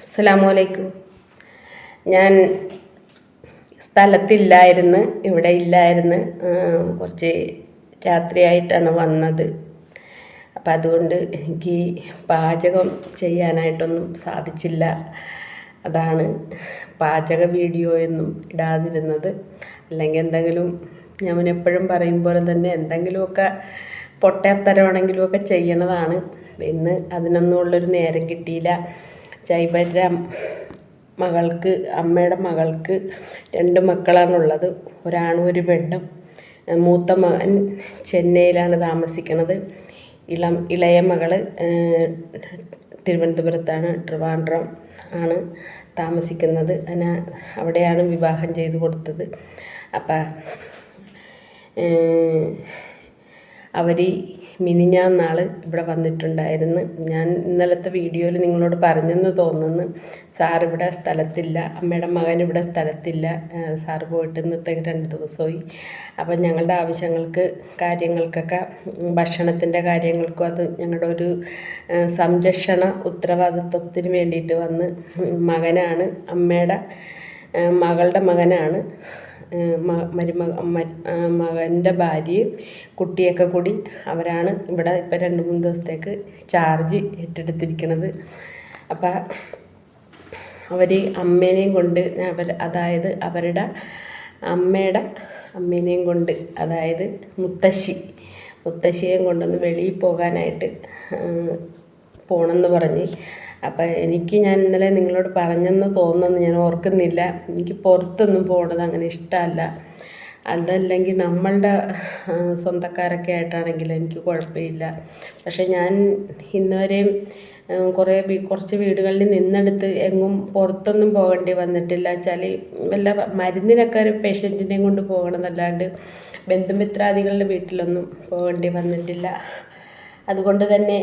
അസ്സലാമലൈക്കും. ഞാൻ സ്ഥലത്തില്ലായിരുന്നു ഇവിടെ ഇല്ലായിരുന്നു. കുറച്ച് രാത്രിയായിട്ടാണ് വന്നത്. അപ്പം അതുകൊണ്ട് എനിക്ക് പാചകം ചെയ്യാനായിട്ടൊന്നും സാധിച്ചില്ല. അതാണ് പാചക വീഡിയോ എന്നും ഇടാതിരുന്നത്. അല്ലെങ്കിൽ എന്തെങ്കിലും ഞാൻ എപ്പോഴും പറയും പോലെ തന്നെ എന്തെങ്കിലുമൊക്കെ പൊട്ടത്തരമാണെങ്കിലുമൊക്കെ ചെയ്യണതാണ്. ഇന്ന് അതിനൊന്നും ഉള്ളൊരു നേരം കിട്ടിയില്ല. ജൈവര മകൾക്ക് അമ്മയുടെ മകൾക്ക് രണ്ട് മക്കളാണുള്ളത്. ഒരാണും ഒരു പെണ്ണും. മൂത്ത മകൻ ചെന്നൈയിലാണ് താമസിക്കുന്നത്. ഇളം ഇളയ മകൾ തിരുവനന്തപുരത്താണ് ട്രിവാൻഡ്രം ആണ് താമസിക്കുന്നത്. അതിന് അവിടെയാണ് വിവാഹം ചെയ്ത് കൊടുത്തത്. അപ്പം അവർ മിനിഞ്ഞാൻ നാൾ ഇവിടെ വന്നിട്ടുണ്ടായിരുന്നു. ഞാൻ ഇന്നലത്തെ വീഡിയോയിൽ നിങ്ങളോട് പറഞ്ഞെന്ന് തോന്നുന്നു. സാർ ഇവിടെ സ്ഥലത്തില്ല. അമ്മയുടെ മകൻ ഇവിടെ സ്ഥലത്തില്ല. സാർ പോയിട്ട് ഇന്നത്തെ രണ്ട് ദിവസമായി. അപ്പം ഞങ്ങളുടെ ആവശ്യങ്ങൾക്ക് കാര്യങ്ങൾക്കൊക്കെ ഭക്ഷണത്തിന്റെ കാര്യങ്ങൾക്കും അത് ഞങ്ങളുടെ ഒരു സംരക്ഷണ ഉത്തരവാദിത്വത്തിന് വേണ്ടിയിട്ട് വന്ന് മകനാണ്. അമ്മയുടെ മകളുടെ മകനാണ്. മരുമക മകന്റെ ഭാര്യയും കുട്ടിയൊക്കെ കൂടി അവരാണ് ഇവിടെ ഇപ്പം രണ്ട് മൂന്ന് ദിവസത്തേക്ക് ചാർജ് ഏറ്റെടുത്തിരിക്കുന്നത് അപ്പം അവർ അമ്മേനെയും കൊണ്ട് അവർ അതായത് അവരുടെ അമ്മയുടെ അമ്മേനെയും കൊണ്ട് അതായത് മുത്തശ്ശി മുത്തശ്ശിയെയും കൊണ്ടൊന്ന് വെളിയിൽ പോകാനായിട്ട് പോകണമെന്ന് പറഞ്ഞ് അപ്പം എനിക്ക് ഞാൻ ഇന്നലെ നിങ്ങളോട് പറഞ്ഞെന്ന് തോന്നുന്നു ഞാൻ ഓർക്കുന്നില്ല. എനിക്ക് പുറത്തൊന്നും പോകണത് അങ്ങനെ ഇഷ്ടമല്ല. അതല്ലെങ്കിൽ നമ്മളുടെ സ്വന്തക്കാരൊക്കെ ആയിട്ടാണെങ്കിൽ എനിക്ക് കുഴപ്പമില്ല. പക്ഷെ ഞാൻ ഇന്നുവരെയും കുറേ കുറച്ച് വീടുകളിൽ നിന്നെടുത്ത് എങ്ങും പുറത്തൊന്നും പോകേണ്ടി വന്നിട്ടില്ല. വെച്ചാൽ വല്ല മരുന്നിനൊക്കെ ഒരു പേഷ്യന്റിനെയും കൊണ്ട് പോകണമെന്നല്ലാണ്ട് ബന്ധുമിത്രാദികളുടെ വീട്ടിലൊന്നും പോകേണ്ടി വന്നിട്ടില്ല. അതുകൊണ്ട് തന്നെ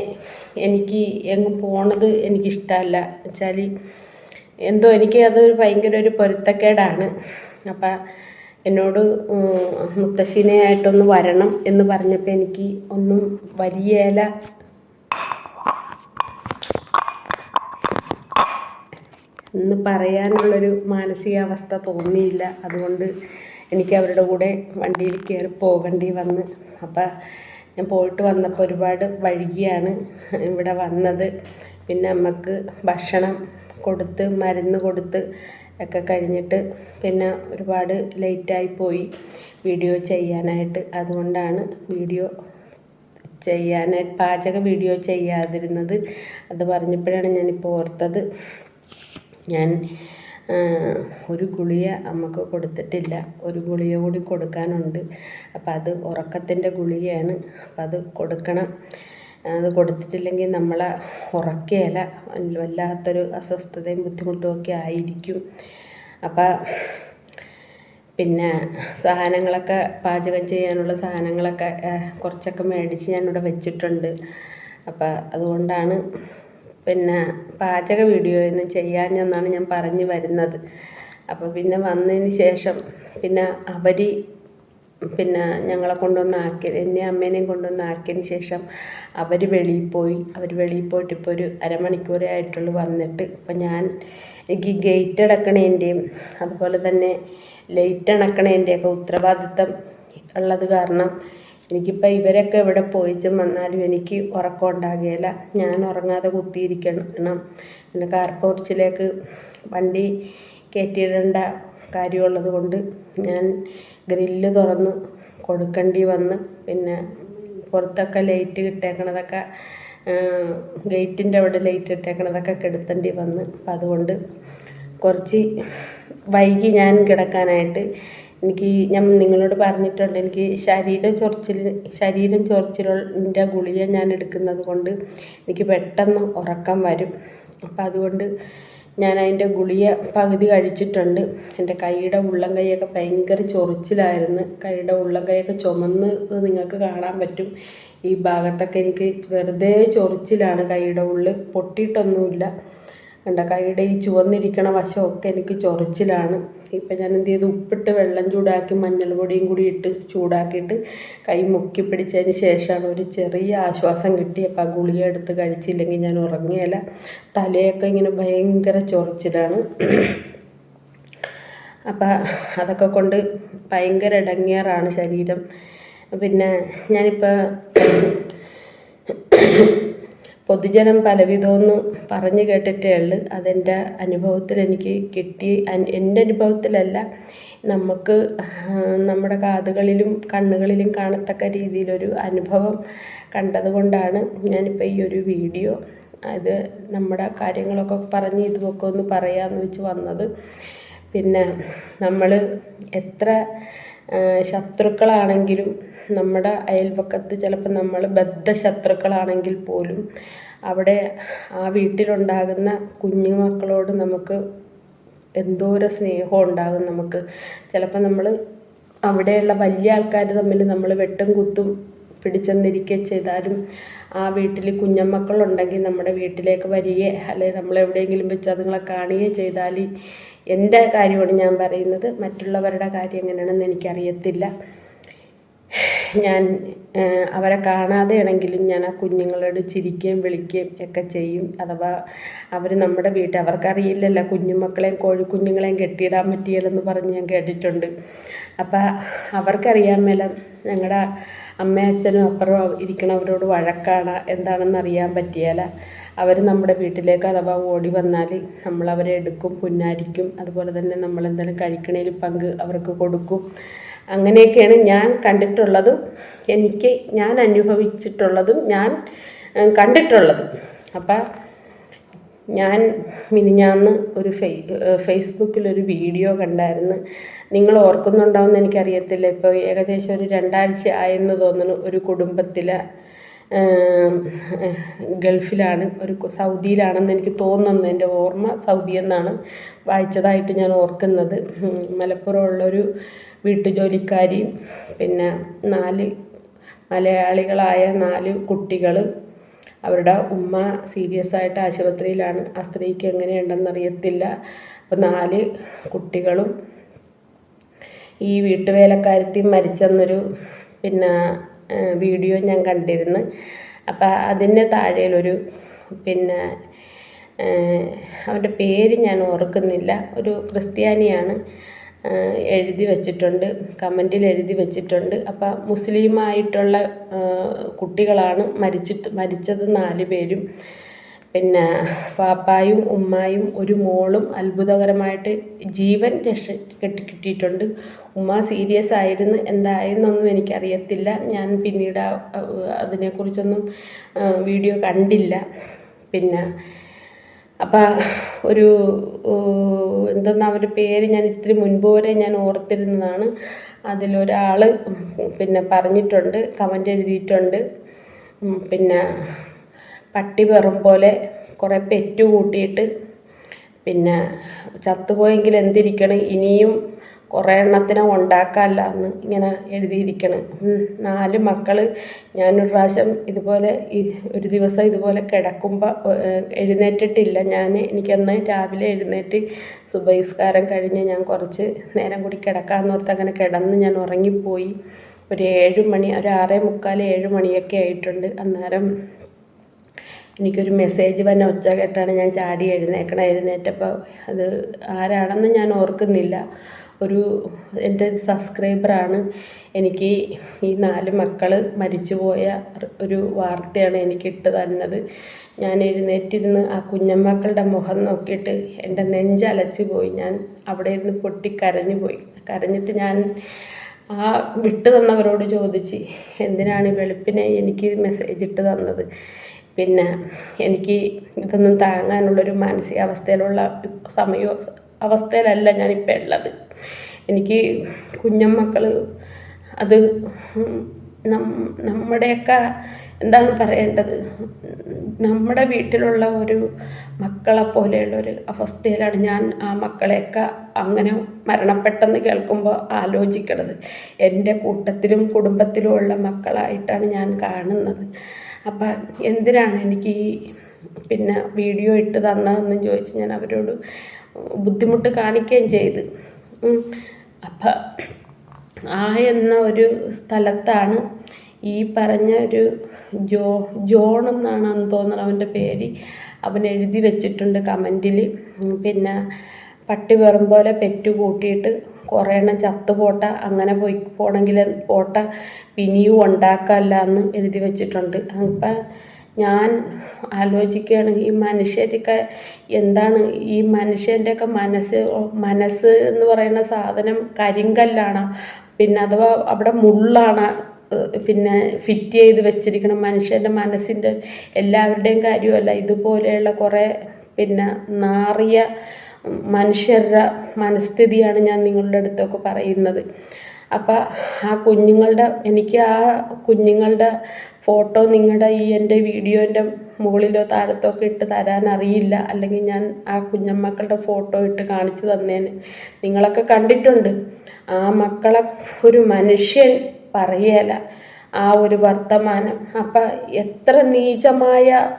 എനിക്ക് എങ്ങും പോണത് എനിക്കിഷ്ടമല്ല. വെച്ചാൽ എന്തോ എനിക്ക് അത് ഭയങ്കര ഒരു പൊരുത്തക്കേടാണ്. അപ്പം എന്നോട് മുത്തശ്ശിനെയായിട്ടൊന്ന് വരണം എന്ന് പറഞ്ഞപ്പോൾ എനിക്ക് ഒന്നും വലിയേല എന്ന് പറയാനുള്ളൊരു മാനസികാവസ്ഥ തോന്നിയില്ല. അതുകൊണ്ട് എനിക്ക് അവരുടെ കൂടെ വണ്ടിയിൽ കയറി പോകേണ്ടി വന്ന്. അപ്പം ഞാൻ പോയിട്ട് വന്നപ്പോൾ ഒരുപാട് വൈകിയാണ് ഇവിടെ വന്നത്. പിന്നെ അമ്മയ്ക്ക് ഭക്ഷണം കൊടുത്ത് മരുന്ന് കൊടുത്ത് ഒക്കെ കഴിഞ്ഞിട്ട് പിന്നെ ഒരുപാട് ലേറ്റായി പോയി വീഡിയോ ചെയ്യാനായിട്ട്. അതുകൊണ്ടാണ് വീഡിയോ ചെയ്യാനായിട്ട് പാചക വീഡിയോ ചെയ്യാതിരുന്നത്. അത് പറഞ്ഞപ്പോഴാണ് ഞാനിപ്പോൾ ഓർത്തത്. ഞാൻ ഒരു ഗുളിക അമ്മയ്ക്ക് കൊടുത്തിട്ടില്ല. ഒരു ഗുളിക കൂടി കൊടുക്കാനുണ്ട്. അപ്പം അത് ഉറക്കത്തിന്റെ ഗുളികയാണ്. അപ്പം അത് കൊടുക്കണം. അത് കൊടുത്തിട്ടില്ലെങ്കിൽ നമ്മളെ ഉറക്കുകയില്ല വല്ലാത്തൊരു അസ്വസ്ഥതയും ബുദ്ധിമുട്ടും ഒക്കെ ആയിരിക്കും. അപ്പം പിന്നെ സാധനങ്ങളൊക്കെ പാചകം ചെയ്യാനുള്ള സാധനങ്ങളൊക്കെ കുറച്ചൊക്കെ മേടിച്ച് ഞാനിവിടെ വെച്ചിട്ടുണ്ട്. അപ്പം അതുകൊണ്ടാണ് പിന്നെ പാചക വീഡിയോ ഒന്നും ചെയ്യാഞ്ഞെന്നാണ് ഞാൻ പറഞ്ഞു വരുന്നത്. അപ്പോൾ പിന്നെ വന്നതിന് ശേഷം പിന്നെ അവർ പിന്നെ ഞങ്ങളെ കൊണ്ടുവന്നാക്കി എന്നെ അമ്മേനെയും കൊണ്ടുവന്നാക്കിയതിന് ശേഷം അവർ വെളിയിൽ പോയി. അവർ വെളിയിൽ പോയിട്ട് ഇപ്പോൾ ഒരു അരമണിക്കൂറേ ആയിട്ടുള്ളൂ വന്നിട്ട്. ഇപ്പം ഞാൻ എനിക്ക് ഗേറ്റ് അടക്കണേന്റെയും അതുപോലെ തന്നെ ലൈറ്റ് അണക്കണേന്റെയൊക്കെ ഉത്തരവാദിത്തം ഉള്ളത് കാരണം എനിക്കിപ്പോൾ ഇവരൊക്കെ ഇവിടെ പോയിച്ചും വന്നാലും എനിക്ക് ഉറക്കം ഉണ്ടാകുകയില്ല ഞാൻ ഉറങ്ങാതെ കുത്തിയിരിക്കണം. പിന്നെ കാർ പോർച്ചിലേക്ക് വണ്ടി കയറ്റിയിടേണ്ട കാര്യമുള്ളത് കൊണ്ട് ഞാൻ ഗ്രില്ല് തുറന്ന് കൊടുക്കേണ്ടി വന്ന്. പിന്നെ പുറത്തൊക്കെ ലൈറ്റ് കിട്ടേക്കണതൊക്കെ ഗേറ്റിന്റെ അവിടെ ലൈറ്റ് ഇട്ടേക്കണതൊക്കെ കെടുത്തേണ്ടി വന്ന്. അപ്പം അതുകൊണ്ട് കുറച്ച് വൈകി ഞാൻ കിടക്കാനായിട്ട് എനിക്ക് ഞാൻ നിങ്ങളോട് പറഞ്ഞിട്ടുണ്ട് എനിക്ക് ശരീരം ചൊറിച്ചിൽ ശരീരം ചൊറിച്ചിലിന്റെ ഗുളിക ഞാൻ എടുക്കുന്നത് കൊണ്ട് എനിക്ക് പെട്ടെന്ന് ഉറക്കം വരും. അപ്പം അതുകൊണ്ട് ഞാൻ അതിന്റെ ഗുളിക പകുതി കഴിച്ചിട്ടുണ്ട്. എന്റെ കൈയുടെ ഉള്ളം കൈയൊക്കെ ഭയങ്കര ചൊറിച്ചിലായിരുന്നു. കൈയുടെ ഉള്ളം കൈയൊക്കെ ചുമന്ന് നിങ്ങൾക്ക് കാണാൻ പറ്റും. ഈ ഭാഗത്തൊക്കെ എനിക്ക് വെറുതെ ചൊറിച്ചിലാണ് കൈയുടെ ഉള്ളിൽ. പൊട്ടിയിട്ടൊന്നുമില്ല. കണ്ട കൈയുടെ ഈ ചുവന്നിരിക്കണ വശമൊക്കെ എനിക്ക് ചൊറിച്ചിലാണ്. ഇപ്പം ഞാൻ എന്ത് ചെയ്തു? ഉപ്പിട്ട് വെള്ളം ചൂടാക്കി മഞ്ഞൾ പൊടിയും കൂടി ഇട്ട് ചൂടാക്കിയിട്ട് കൈ മുക്കി പിടിച്ചതിന് ശേഷമാണ് ഒരു ചെറിയ ആശ്വാസം കിട്ടിയപ്പോൾ ആ ഗുളിക എടുത്ത് കഴിച്ചില്ലെങ്കിൽ ഞാൻ ഉറങ്ങിയല്ല. തലയൊക്കെ ഇങ്ങനെ ഭയങ്കര ചൊറിച്ചിലാണ്. അപ്പം അതൊക്കെ കൊണ്ട് ഭയങ്കര ഇടങ്ങേറാണ് ശരീരം. പിന്നെ ഞാനിപ്പോൾ പൊതുജനം പലവിധമെന്ന് പറഞ്ഞു കേട്ടിട്ടേ ഉള്ളു. അതെന്റെ അനുഭവത്തിൽ എനിക്ക് കിട്ടി. എന്റെ അനുഭവത്തിലല്ല നമുക്ക് നമ്മുടെ കാതുകളിലും കണ്ണുകളിലും കാണത്തക്ക രീതിയിലൊരു അനുഭവം കണ്ടതുകൊണ്ടാണ് ഞാനിപ്പോൾ ഈ ഒരു വീഡിയോ അത് നമ്മുടെ കാര്യങ്ങളൊക്കെ പറഞ്ഞ് ഇതുമൊക്കെ ഒന്ന് പറയാമെന്ന് വെച്ച് വന്നത്. പിന്നെ നമ്മൾ എത്ര ശത്രുക്കളാണെങ്കിലും നമ്മുടെ അയൽപക്കത്ത് ചിലപ്പോൾ നമ്മൾ ബദ്ധ ശത്രുക്കളാണെങ്കിൽ പോലും അവിടെ ആ വീട്ടിലുണ്ടാകുന്ന കുഞ്ഞു മക്കളോട് നമുക്ക് എന്തോരം സ്നേഹം ഉണ്ടാകും നമുക്ക്. ചിലപ്പോൾ നമ്മൾ അവിടെയുള്ള വലിയ ആൾക്കാർ തമ്മിൽ നമ്മൾ വെട്ടും കുത്തും പിടിച്ചെന്നിരിക്കുക ചെയ്താലും ആ വീട്ടിൽ കുഞ്ഞമ്മക്കളുണ്ടെങ്കിൽ നമ്മുടെ വീട്ടിലേക്ക് വരികയോ അല്ലെങ്കിൽ നമ്മളെവിടെയെങ്കിലും വെച്ച് അതുങ്ങളെ കാണുകയോ ചെയ്താൽ എന്റെ കാര്യമാണ് ഞാൻ പറയുന്നത്. മറ്റുള്ളവരുടെ കാര്യം എങ്ങനെയാണെന്ന് എനിക്കറിയത്തില്ല. ഞാൻ അവരെ കാണാതെയാണെങ്കിലും ഞാൻ ആ കുഞ്ഞുങ്ങളോട് ചിരിക്കുകയും വിളിക്കുകയും ഒക്കെ ചെയ്യും. അഥവാ അവർ നമ്മുടെ വീട്ടിൽ അവർക്കറിയില്ലല്ലോ കുഞ്ഞുമക്കളെയും കോഴിക്കുഞ്ഞുങ്ങളെയും കെട്ടിയിടാൻ പറ്റിയല്ലെന്ന് പറഞ്ഞ് ഞാൻ കേട്ടിട്ടുണ്ട്. അപ്പം അവർക്കറിയാൻ മേല ഞങ്ങളുടെ അമ്മയച്ഛനും അപ്പുറം ഇരിക്കണവരോട് വഴക്കാണ് എന്താണെന്ന് അറിയാൻ പറ്റിയാല. അവർ നമ്മുടെ വീട്ടിലേക്ക് അഥവാ ഓടി വന്നാൽ നമ്മൾ അവരെ എടുക്കും പുന്നാരിക്കും. അതുപോലെ തന്നെ നമ്മൾ എന്തെങ്കിലും കഴിക്കണേൽ പങ്ക് അവർക്ക് കൊടുക്കും. അങ്ങനെയൊക്കെയാണ് ഞാൻ കണ്ടിട്ടുള്ളതും. എനിക്ക് ഞാൻ അനുഭവിച്ചിട്ടുള്ളതും ഞാൻ കണ്ടിട്ടുള്ളതും. അപ്പം ഞാൻ മിനിഞ്ഞാന്ന് ഒരു ഫെയ് ഫേസ്ബുക്കിലൊരു വീഡിയോ കണ്ടായിരുന്നു. നിങ്ങൾ ഓർക്കുന്നുണ്ടാവുമെന്ന് എനിക്കറിയത്തില്ല. ഇപ്പോൾ ഏകദേശം ഒരു രണ്ടാഴ്ച ആയെന്ന് തോന്നുന്നു ഒരു കുടുംബത്തിലെ ഗൾഫിലാണ്. ഒരു സൗദിയിലാണെന്ന് എനിക്ക് തോന്നുന്നത് എന്റെ ഓർമ്മ സൗദി എന്നാണ് വായിച്ചതായിട്ട് ഞാൻ ഓർക്കുന്നത്. മലപ്പുറമുള്ളൊരു വീട്ടുജോലിക്കാരിയും പിന്നെ നാല് മലയാളികളായ നാല് കുട്ടികൾ അവരുടെ ഉമ്മ സീരിയസ് ആയിട്ട് ആശുപത്രിയിലാണ്. ആ സ്ത്രീക്ക് എങ്ങനെയുണ്ടെന്ന് അറിയത്തില്ല. അപ്പോൾ നാല് കുട്ടികളും ഈ വീട്ടുവേലക്കാരത്തി മരിച്ചെന്നൊരു പിന്നെ വീഡിയോ ഞാൻ കണ്ടിരുന്നു. അപ്പം അതിന്റെ താഴെയിലൊരു പിന്നെ അവന്റെ പേര് ഞാൻ ഓർക്കുന്നില്ല. ഒരു ക്രിസ്ത്യാനിയാണ് എഴുതി വച്ചിട്ടുണ്ട് കമന്റിൽ എഴുതി വച്ചിട്ടുണ്ട്. അപ്പം മുസ്ലിമായിട്ടുള്ള കുട്ടികളാണ് മരിച്ചിട്ട് മരിച്ചത് നാല് പേരും. പിന്നെ പാപ്പായും ഉമ്മായും ഒരു മോളും അത്ഭുതകരമായിട്ട് ജീവൻ രക്ഷ കെട്ടി കിട്ടിയിട്ടുണ്ട്. ഉമ്മ സീരിയസ് ആയിരുന്നു. എന്തായെന്നൊന്നും എനിക്കറിയത്തില്ല. ഞാൻ പിന്നീട് അതിനെക്കുറിച്ചൊന്നും വീഡിയോ കണ്ടില്ല. പിന്നെ അപ്പം ഒരു എന്തെന്നാ അവരുടെ പേര് ഞാൻ ഇത്തിരി മുൻപ് വരെ ഞാൻ ഓർത്തിരുന്നതാണ്. അതിലൊരാൾ പിന്നെ പറഞ്ഞിട്ടുണ്ട് കമന്റ് എഴുതിയിട്ടുണ്ട്. പിന്നെ പട്ടി വെറും പോലെ കുറേ പെറ്റ് കൂട്ടിയിട്ട് പിന്നെ ചത്തുപോയെങ്കിൽ എന്തിരിക്കണം? ഇനിയും കുറേ എണ്ണത്തിനെ ഉണ്ടാക്കാമല്ല എന്ന് ഇങ്ങനെ എഴുതിയിരിക്കണം. നാല് മക്കൾ ഞാനൊരു പ്രാവശ്യം ഇതുപോലെ ഒരു ദിവസം ഇതുപോലെ കിടക്കുമ്പോൾ എഴുന്നേറ്റിട്ടില്ല. ഞാൻ എനിക്കന്ന് രാവിലെ എഴുന്നേറ്റ് സുബഹിസ്കാരം കഴിഞ്ഞ് ഞാൻ കുറച്ച് നേരം കൂടി കിടക്കാമെന്നോർത്ത് അങ്ങനെ കിടന്ന് ഞാൻ ഉറങ്ങിപ്പോയി. ഒരു ഏഴ് മണി ഒരു ആറേ മുക്കാൽ ഏഴ് മണിയൊക്കെ ആയിട്ടുണ്ട്. അന്നേരം എനിക്കൊരു മെസ്സേജ് വന്ന ഒച്ച കേട്ടാണ് ഞാൻ ചാടി എഴുന്നേക്കണം. എഴുന്നേറ്റപ്പോൾ അത് ആരാണെന്ന് ഞാൻ ഓർക്കുന്നില്ല. ഒരു എന്റെ സബ്സ്ക്രൈബറാണ് എനിക്ക് ഈ നാല് മക്കൾ മരിച്ചുപോയ ഒരു വാർത്തയാണ് എനിക്ക് ഇട്ട് തന്നത്. ഞാൻ എഴുന്നേറ്റിരുന്ന് ആ കുഞ്ഞമ്മക്കളുടെ മുഖം നോക്കിയിട്ട് എന്റെ നെഞ്ചലച്ച് പോയി. ഞാൻ അവിടെ ഇരുന്ന് പൊട്ടി കരഞ്ഞു പോയി. കരഞ്ഞിട്ട് ഞാൻ ആ വിട്ടു തന്നവരോട് ചോദിച്ച് എന്തിനാണ് വെളുപ്പിനെ എനിക്ക് മെസ്സേജ് ഇട്ട് തന്നത്? പിന്നെ എനിക്ക് ഇതൊന്നും താങ്ങാനുള്ളൊരു മാനസികാവസ്ഥയിലുള്ള സമയോ അവസ്ഥയിലല്ല ഞാനിപ്പോൾ ഉള്ളത്. എനിക്ക് കുഞ്ഞമ്മക്കൾ അത് നമ്മുടെയൊക്കെ എന്താണ് പറയേണ്ടത്? നമ്മുടെ വീട്ടിലുള്ള ഒരു മക്കളെ പോലെയുള്ള ഒരു അവസ്ഥയിലാണ് ഞാൻ ആ മക്കളെയൊക്കെ അങ്ങനെ മരണപ്പെട്ടെന്ന് കേൾക്കുമ്പോൾ ആലോചിക്കണത്. എന്റെ കൂട്ടത്തിലും കുടുംബത്തിലുമുള്ള മക്കളായിട്ടാണ് ഞാൻ കാണുന്നത്. അപ്പം എന്തിനാണ് എനിക്ക് ഈ പിന്നെ വീഡിയോ ഇട്ട് തന്നതെന്നും ചോദിച്ച് ഞാൻ അവരോട് ബുദ്ധിമുട്ട് കാണിക്കുകയും ചെയ്ത്. അപ്പം ആ എന്ന ഒരു സ്ഥലത്താണ് ഈ പറഞ്ഞ ഒരു ജോ ജോൺ എന്നാണ് തോന്നുന്നത് അവന്റെ പേര്. അവൻ എഴുതി വെച്ചിട്ടുണ്ട് കമന്റിൽ. പിന്നെ പട്ടി വെറും പോലെ പെറ്റു കൂട്ടിയിട്ട് കുറേ എണ്ണം ചത്തു പോട്ട അങ്ങനെ പോയി പോണെങ്കിൽ പോട്ട പിനിയും ഉണ്ടാക്കല്ല എന്ന് എഴുതി വെച്ചിട്ടുണ്ട്. അപ്പം ഞാൻ ആലോചിക്കുകയാണ് ഈ മനുഷ്യരൊക്കെ എന്താണ് ഈ മനുഷ്യന്റെയൊക്കെ മനസ്സ് മനസ്സ് എന്ന് പറയുന്ന സാധനം കരിങ്കല്ലാണ് പിന്നെ അഥവാ അവിടെ മുള്ളാണ് പിന്നെ ഫിറ്റ് ചെയ്ത് വെച്ചിരിക്കണം മനുഷ്യന്റെ മനസ്സിന്റെ എല്ലാവരുടെയും കാര്യമല്ല ഇതുപോലെയുള്ള കുറേ പിന്നെ നാറിയ മനുഷ്യരുടെ മനസ്ഥിതിയാണ് ഞാൻ നിങ്ങളുടെ അടുത്തൊക്കെ പറയുന്നത്. അപ്പം ആ കുഞ്ഞുങ്ങളുടെ എനിക്ക് ആ കുഞ്ഞുങ്ങളുടെ ഫോട്ടോ നിങ്ങളുടെ ഈ എന്റെ വീഡിയോന്റെ മുകളിലോ താഴത്തോ ഒക്കെ ഇട്ട് തരാൻ അറിയില്ല. അല്ലെങ്കിൽ ഞാൻ ആ കുഞ്ഞമ്മക്കളുടെ ഫോട്ടോ ഇട്ട് കാണിച്ചു തന്നേന്. നിങ്ങളൊക്കെ കണ്ടിട്ടുണ്ട്. ആ മക്കളെ ഒരു മനുഷ്യൻ പറയല. ആ ഒരു വർത്തമാനം. അപ്പം എത്ര നീചമായ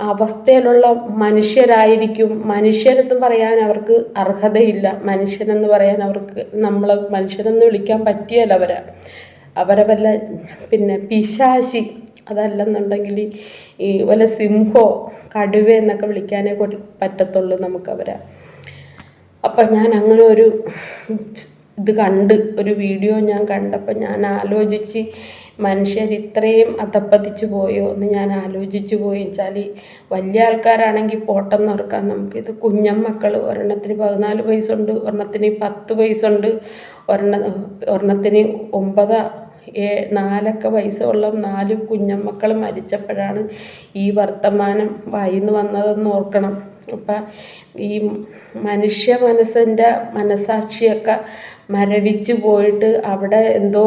അവസ്ഥയിലുള്ള മനുഷ്യരായിരിക്കും. മനുഷ്യരെന്ന് പറയാൻ അവർക്ക് അർഹതയില്ല. മനുഷ്യനെന്ന് പറയാൻ അവർക്ക് നമ്മൾ മനുഷ്യരെന്ന് വിളിക്കാൻ പറ്റിയല്ല അവരെ. അവരെ വല്ല പിന്നെ പിശാശി അതല്ലെന്നുണ്ടെങ്കിൽ ഈ വല്ല സിംഹോ കടുവ എന്നൊക്കെ വിളിക്കാനേ പറ്റത്തുള്ളൂ നമുക്കവരെ. അപ്പം ഞാൻ അങ്ങനെ ഒരു ഇത് കണ്ട് ഒരു വീഡിയോ ഞാൻ കണ്ടപ്പോൾ ഞാൻ ആലോചിച്ച് മനുഷ്യർ ഇത്രയും അതപ്പതിച്ച് പോയോ എന്ന് ഞാൻ ആലോചിച്ചു പോയി. വെച്ചാൽ വലിയ ആൾക്കാരാണെങ്കിൽ പോട്ടെന്ന് ഓർക്കാം. നമുക്കിത് കുഞ്ഞമ്മക്കൾ ഒരെണ്ണത്തിന് പതിനാല് വയസ്സുണ്ട് ഒരെണ്ണത്തിന് പത്ത് വയസ്സുണ്ട് ഒരെണ്ണ ഒരെണ്ണത്തിന് ഒമ്പത് ഏ നാലൊക്കെ വയസ്സുള്ള നാല് കുഞ്ഞമ്മക്കൾ മരിച്ചപ്പോഴാണ് ഈ വർത്തമാനം വായിന്ന് വന്നതെന്ന് ഓർക്കണം. അപ്പം ഈ മനുഷ്യ മനസ്സിന്റെ മനസാക്ഷിയൊക്കെ മരവിച്ച് പോയിട്ട് അവിടെ എന്തോ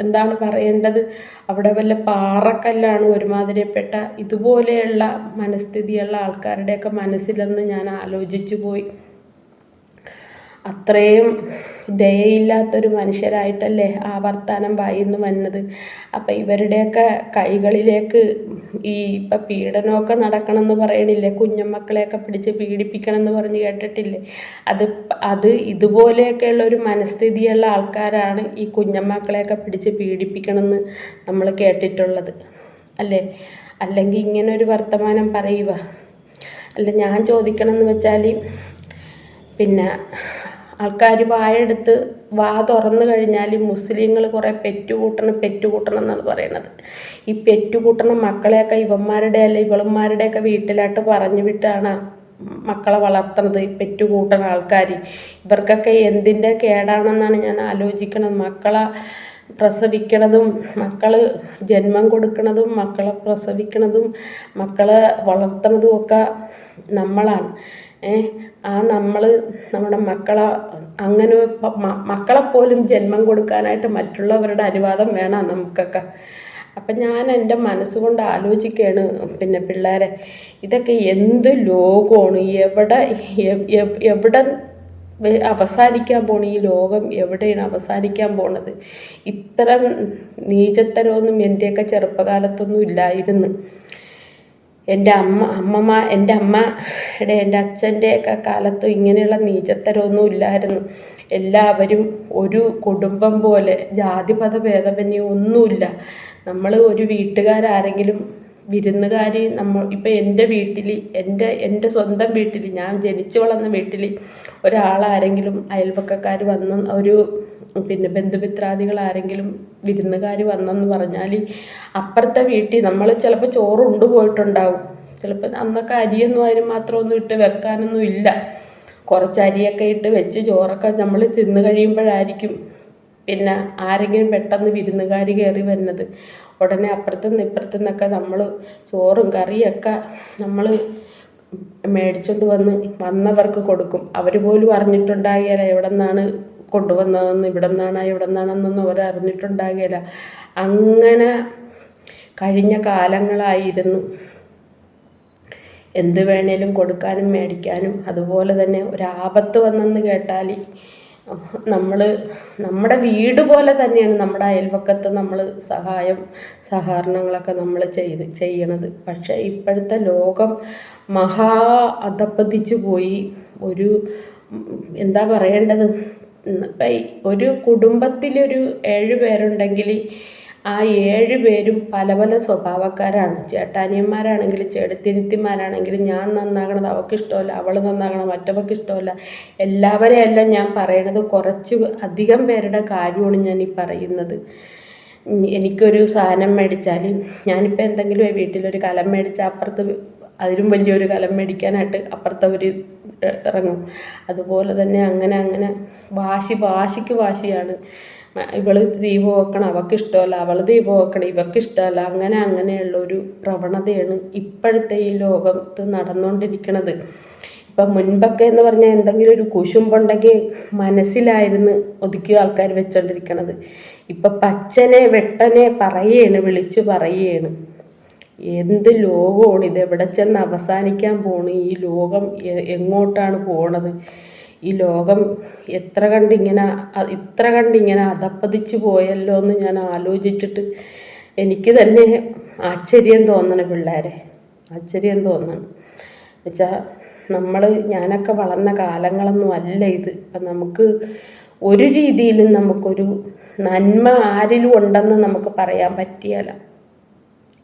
എന്താണ് പറയേണ്ടത്? അവിടെ വല്ല പാറക്കല്ലാണ് ഒരുമാതിരിപ്പെട്ട ഇതുപോലെയുള്ള മനസ്ഥിതിയുള്ള ആൾക്കാരുടെയൊക്കെ മനസ്സിലെന്ന് ഞാൻ ആലോചിച്ചു പോയി. അത്രയും ദയയില്ലാത്തൊരു മനുഷ്യരായിട്ടല്ലേ ആ വർത്താനം വായിന്ന് വന്നത്. അപ്പം ഇവരുടെയൊക്കെ കൈകളിലേക്ക് ഈ ഇപ്പം പീഡനമൊക്കെ നടക്കണമെന്ന് പറയണില്ലേ? കുഞ്ഞമ്മക്കളെയൊക്കെ പിടിച്ച് പീഡിപ്പിക്കണം എന്ന് പറഞ്ഞ് കേട്ടിട്ടില്ലേ? അത് അത് ഇതുപോലെയൊക്കെയുള്ള ഒരു മനസ്ഥിതിയുള്ള ആൾക്കാരാണ് ഈ കുഞ്ഞമ്മക്കളെയൊക്കെ പിടിച്ച് പീഡിപ്പിക്കണമെന്ന് നമ്മൾ കേട്ടിട്ടുള്ളത്. അല്ലേ? അല്ലെങ്കിൽ ഇങ്ങനെ ഒരു വർത്തമാനം പറയുക അല്ല ഞാൻ ചോദിക്കണമെന്ന് വെച്ചാൽ പിന്നെ ആൾക്കാർ വായെടുത്ത് വാ തുറന്നു കഴിഞ്ഞാൽ മുസ്ലിങ്ങൾ കുറേ പെറ്റുകൂട്ടണം പെറ്റുകൂട്ടണം എന്നാണ് പറയുന്നത് ഈ പെറ്റുകൂട്ടണ മക്കളെയൊക്കെ ഇവന്മാരുടെ അല്ല ഇവളന്മാരുടെയൊക്കെ വീട്ടിലായിട്ട് പറഞ്ഞു വിട്ടാണ് മക്കളെ വളർത്തുന്നത് ഈ പെറ്റുകൂട്ടണ ആൾക്കാർ ഇവർക്കൊക്കെ എന്തിന്റെ കേടാണെന്നാണ് ഞാൻ ആലോചിക്കണത്. മക്കളെ പ്രസവിക്കണതും മക്കൾ ജന്മം കൊടുക്കണതും മക്കളെ പ്രസവിക്കണതും മക്കളെ വളർത്തുന്നതും ഒക്കെ നമ്മളാണ്. ആ നമ്മൾ നമ്മുടെ മക്കളെ അങ്ങനെ മക്കളെ പോലും ജന്മം കൊടുക്കാനായിട്ട് മറ്റുള്ളവരുടെ അനുവാദം വേണം നമുക്കൊക്കെ. അപ്പം ഞാൻ എന്റെ മനസ്സുകൊണ്ട് ആലോചിക്കുകയാണ് പിന്നെ പിള്ളേരെ ഇതൊക്കെ എന്ത് ലോകമാണ് എവിടെ എവിടെ അവസാനിക്കാൻ പോണ ഈ ലോകം എവിടെയാണ് അവസാനിക്കാൻ പോണത്? ഇത്ര നീചത്തരമൊന്നും എന്റെയൊക്കെ ചെറുപ്പകാലത്തൊന്നും ഇല്ലായിരുന്നു. എന്റെ അമ്മ അമ്മമ്മ എന്റെ അമ്മയുടെ എന്റെ അച്ഛന്റെ ഒക്കെ കാലത്ത് ഇങ്ങനെയുള്ള നീചത്തരമൊന്നും ഇല്ലായിരുന്നു. എല്ലാവരും ഒരു കുടുംബം പോലെ ജാതിമത ഭേദമന്യേ ഒന്നുമില്ല. നമ്മൾ ഒരു വീട്ടുകാരാരെങ്കിലും വിരുന്നുകാർ നമ്മൾ ഇപ്പം എന്റെ വീട്ടിൽ എന്റെ എന്റെ സ്വന്തം വീട്ടിൽ ഞാൻ ജനിച്ചു വളർന്ന വീട്ടിൽ ഒരാളാരെങ്കിലും അയൽപക്കക്കാർ വന്ന് ഒരു പിന്നെ ബന്ധുമിത്രാദികൾ ആരെങ്കിലും വിരുന്നുകാർ വന്നെന്ന് പറഞ്ഞാൽ അപ്പുറത്തെ വീട്ടിൽ നമ്മൾ ചിലപ്പോൾ ചോറ് കൊണ്ടുപോയിട്ടുണ്ടാവും ചിലപ്പോൾ അന്നൊക്കെ അരിയൊന്നും അതിന് മാത്രമൊന്നും ഇട്ട് വെക്കാനൊന്നും ഇല്ല. കുറച്ച് അരിയൊക്കെ ഇട്ട് വെച്ച് ചോറൊക്കെ നമ്മൾ തിന്ന് കഴിയുമ്പോഴായിരിക്കും പിന്നെ ആരെങ്കിലും പെട്ടെന്ന് വിരുന്നുകാർ കയറി വരുന്നത് ഉടനെ അപ്പുറത്തുനിന്ന് ഇപ്പുറത്തു നിന്നൊക്കെ നമ്മൾ ചോറും കറിയൊക്കെ നമ്മൾ മേടിച്ചുകൊണ്ട് വന്ന് വന്നവർക്ക് കൊടുക്കും. അവർ പോലും അറിഞ്ഞിട്ടുണ്ടാകില്ല എവിടെ നിന്നാണ് കൊണ്ടുവന്നതെന്ന് ഇവിടെ നിന്നാണ് എവിടെ നിന്നാണെന്നൊന്നും അവർ അറിഞ്ഞിട്ടുണ്ടാകില്ല അങ്ങനെ കഴിഞ്ഞ കാലങ്ങളായിരുന്നു. എന്ത് വേണേലും കൊടുക്കാനും മേടിക്കാനും അതുപോലെ തന്നെ ഒരാപത്ത് വന്നെന്ന് കേട്ടാൽ നമ്മൾ നമ്മുടെ വീട് പോലെ തന്നെയാണ് നമ്മുടെ അയൽവക്കത്ത് നമ്മൾ സഹായം സഹകരണങ്ങളൊക്കെ നമ്മൾ ചെയ്ത് ചെയ്യണത്. പക്ഷേ ഇപ്പോഴത്തെ ലോകം മഹാ അധപ്പതിച്ചു പോയി. ഒരു എന്താ പറയേണ്ടത്? ഒരു കുടുംബത്തിലൊരു ഏഴ് പേരുണ്ടെങ്കിൽ ആ ഏഴ് പേരും പല പല സ്വഭാവക്കാരാണ്. ചേട്ടാനിയന്മാരാണെങ്കിലും ചേട്ടത്തിരുത്തിമാരാണെങ്കിലും ഞാൻ നന്നാകണത് അവൾക്ക് ഇഷ്ടമല്ല അവൾ നന്നാകണം മറ്റവൾക്ക് ഇഷ്ടമല്ല എല്ലാവരെയല്ല ഞാൻ പറയണത് കുറച്ച് അധികം പേരുടെ കാര്യമാണ് ഞാൻ ഈ പറയുന്നത്. എനിക്കൊരു സാധനം മേടിച്ചാൽ ഞാനിപ്പോൾ എന്തെങ്കിലും വീട്ടിലൊരു കലം മേടിച്ച അപ്പുറത്ത് അതിലും വലിയൊരു കലം മേടിക്കാനായിട്ട് അപ്പുറത്തവർ ഇറങ്ങും. അതുപോലെ തന്നെ അങ്ങനെ അങ്ങനെ വാശി വാശിക്ക് വാശിയാണ്. ഇവൾ ദീപം വെക്കണം അവൾക്ക് ഇഷ്ടമല്ല. അവൾ ദീപം വെക്കണം ഇവൾക്ക് ഇഷ്ടമല്ല. അങ്ങനെ അങ്ങനെയുള്ള ഒരു പ്രവണതയാണ് ഇപ്പോഴത്തെ ഈ ലോകത്ത് നടന്നുകൊണ്ടിരിക്കുന്നത് ഇപ്പം മുൻപൊക്കെ എന്ന് പറഞ്ഞാൽ എന്തെങ്കിലും ഒരു കുശുമ്പുണ്ടെങ്കിൽ മനസ്സിലായിരുന്നു ഒതുക്കി ആൾക്കാർ വെച്ചോണ്ടിരിക്കണത്. ഇപ്പം പച്ചനെ വെട്ടനെ പറയുകയാണ് വിളിച്ചു പറയുകയാണ് എന്ത് ലോകമാണ് ഇത്? എവിടെ ചെന്ന് അവസാനിക്കാൻ പോണ്? ഈ ലോകം എങ്ങോട്ടാണ് പോണത്? ഈ ലോകം എത്ര കണ്ടിങ്ങനെ ഇത്ര കണ്ടിങ്ങനെ അധപ്പതിച്ചു പോയല്ലോ എന്ന് ഞാൻ ആലോചിച്ചിട്ട് എനിക്ക് തന്നെ ആശ്ചര്യം തോന്നണം പിള്ളേരെ. ആശ്ചര്യം തോന്നണം. എന്നുവെച്ചാൽ നമ്മൾ ഞാനൊക്കെ വളർന്ന കാലങ്ങളൊന്നും അല്ല ഇത്. ഇപ്പം നമുക്ക് ഒരു രീതിയിലും നമുക്കൊരു നന്മ ആരിലും ഉണ്ടെന്ന് നമുക്ക് പറയാൻ പറ്റിയല്ല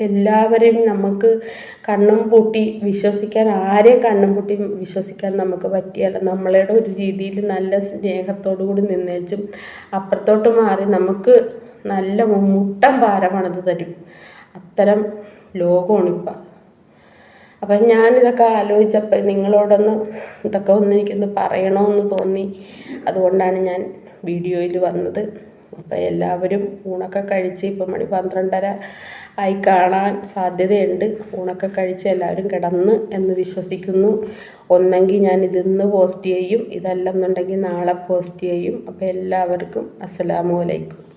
എല്ലാവരെയും നമുക്ക് കണ്ണും പൂട്ടി വിശ്വസിക്കാൻ ആരെയും കണ്ണും പൂട്ടി വിശ്വസിക്കാൻ നമുക്ക് പറ്റിയല്ല. നമ്മളുടെ ഒരു രീതിയിൽ നല്ല സ്നേഹത്തോടു കൂടി നിന്നേച്ചും അപ്പുറത്തോട്ട് മാറി നമുക്ക് നല്ല മുട്ടം ഭാരമാണത് തരും. അത്തരം ലോകമാണിപ്പം. അപ്പം ഞാനിതൊക്കെ ആലോചിച്ചപ്പോൾ നിങ്ങളോടൊന്ന് ഇതൊക്കെ ഒന്ന് എനിക്കൊന്ന് പറയണമെന്ന് തോന്നി. അതുകൊണ്ടാണ് ഞാൻ വീഡിയോയിൽ വന്നത്. അപ്പോൾ എല്ലാവരും ഊണൊക്കെ കഴിച്ച് ഇപ്പം മണി പന്ത്രണ്ടര ആയി കാണാൻ സാധ്യതയുണ്ട്. ഊണൊക്കെ കഴിച്ച് എല്ലാവരും കിടന്ന് എന്ന് വിശ്വസിക്കുന്നു. ഒന്നെങ്കിൽ ഞാൻ ഇതിന്ന് പോസ്റ്റ് ചെയ്യും. ഇതല്ലെന്നുണ്ടെങ്കിൽ നാളെ പോസ്റ്റ് ചെയ്യും. അപ്പോൾ എല്ലാവർക്കും അസ്സലാമു അലൈക്കും.